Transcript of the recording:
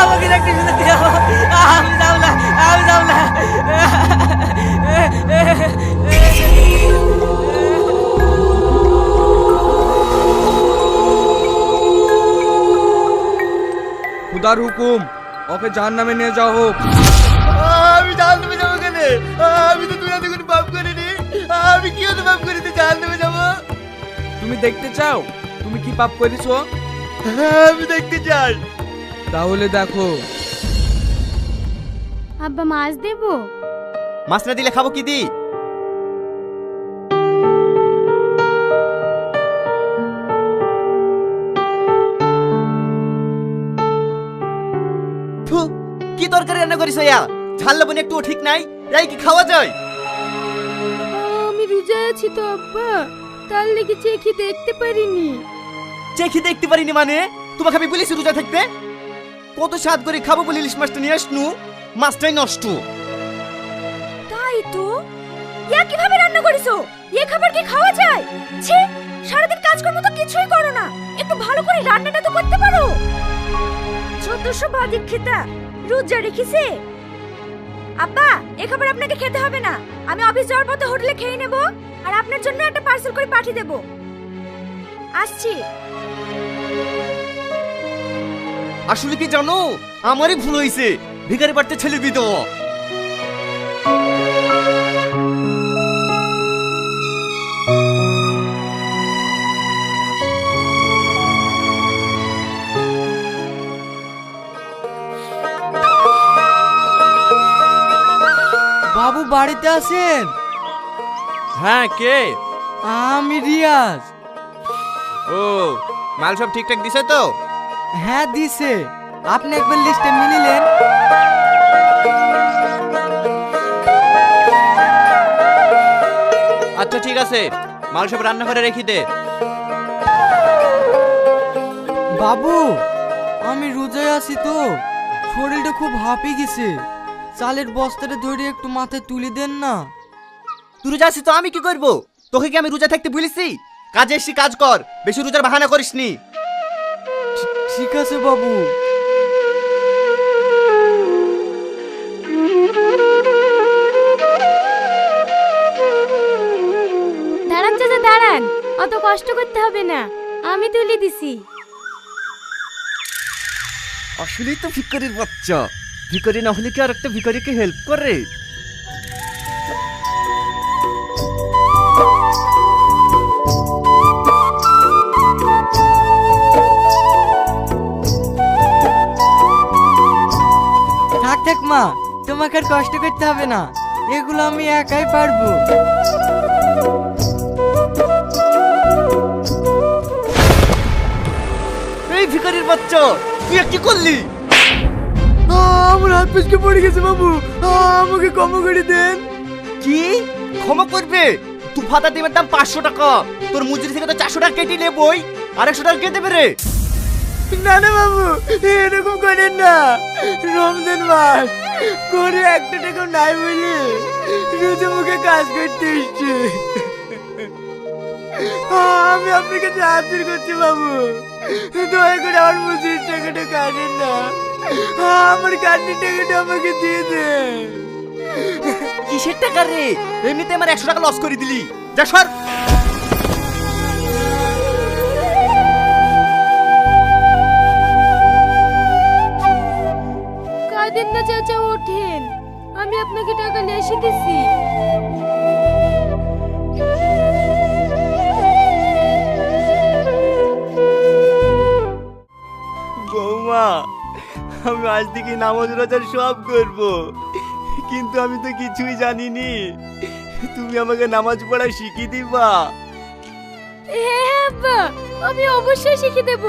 আমাকে দিও আমি যাব না আমি না খুদার হুকুম ওকে জাহান নামে নিয়ে যাও। হোক আমি জাহান নামে যাব কেন? আমি তো দুনিয়াতে কোনো পাপ করিনি। আমি কি হতে পাপ করিতে জাহান নামে যাব? তুমি দেখতে চাও? তুমি কি পাপ করেছ? আমি দেখতে চাই। তাহলে দেখো। আব্বা মাছ দেবো? মাছ না দিলে খাব কি দি? কি তরকারি রান্না করিস ইয়া ঝাল লবণ একটু ঠিক নাই এই কি খাওয়া যায়? আমি রোজা আছি তো আব্বা তার লেগে চেখি দেখতে পারিনি। চেখি দেখতে পারিনি মানে? তোমাকে আমি বলেছি রোজা থাকতে? কত স্বাদ করে খাব বলে ইলিশ মাছটা নিয়ে আসনু? মাছটাই নষ্ট। তাই তো? ইয়া কীভাবে রান্না করিছো? এ খাবার কি খাওয়া যায়? ছি, সারাদিন কাজকর্ম তো কিছুই করো না। একটু ভালো করে রান্নাটা তো করতে পারো। চোদ্দশো বাদিক খেতা রোজা রেখেছে? আব্বা, এ খাবার আপনাকে খেতে হবে না। আমি অফিস যাওয়ার পথে হোটেলে খেয়ে নেব আর আপনার জন্য একটা পার্সেল করে পাঠিয়ে দেব। আসছি। আসলে কি জানো? আমারই ভুল হয়েছে ভিখারি বাড়তে ছেলে দিত বাবু বাড়িতে আছেন? হ্যাঁ কে? আমি রিয়াজ। ও মাল সব ঠিকঠাক দিছে তো? হ্যাঁ দিছে। আপনি একবার লিস্টে মিলিলেন আচ্ছা ঠিক আছে। মাল সব রান্না করে রেখি দে। বাবু আমি রোজায় আছি তো। শরীরটা খুব হাঁপে গেছে। চালের বস্তাটা ধরে একটু মাথায় তুলে দেন না। তুই রোজা আছিস তো আমি কি করব? তোকে কি আমি রোজা থাকতে বলেছি? কাজে এসছি কাজ কর। বেশি রোজার বাহানা করিসনি। ঠিক আছে বাবু। দাঁড়ান চাচা দাঁড়ান। অত কষ্ট করতে হবে না। আমি তুলে দিছি। আসলেই তো ভিকারির বাচ্চা। ভিকারি না হলে কি আর একটা ভিকারিকে হেল্প করে? থাক মা তোমাকে আর কষ্ট করতে হবে না। এগুলো আমি একাই পারব। এই ভিকারির বাচ্চা তুই আর কি করলি? আমার হাত পিছকে পড়ে গেছে বাবু। আমাকে ক্ষমা করে দেন। কি? ক্ষমা করবে? তু ফাতা ডিমের দাম পাঁচশো টাকা। তোর মজুরি থেকে তো চারশো টাকা কেটে নেবই আর একশো টাকা কে দেবে রে? না না বাবু, এরকম করেন না। রমজান মাস করে একটা টাকা নাই বলে রোজে মুখে কাজ করতে এসছে। আমি আপনার কাছে হাজির করছি বাবু, দয়া করে আমার মজুরির টাকাটা কাটেন না। আমার কাটের টাকাটা আমাকে দিয়ে দেন। কিসের টাকা রে? এমনিতে আমার একশো টাকা লস করে দিলি। যা সর। কাঁদেন না চাচা ওঠেন। আমি আপনাকে টাকা নিয়ে এসে দিছি। বৌমা আমি আজ থেকে নামাজ রোজার সব করব। কিন্তু আমি তো কিছুই জানিনি। তুমি আমাকে নামাজ পড়া শিখিয়ে দিবা। হ্যাঁ আব্বা আমি অবশ্যই শিখে দেব।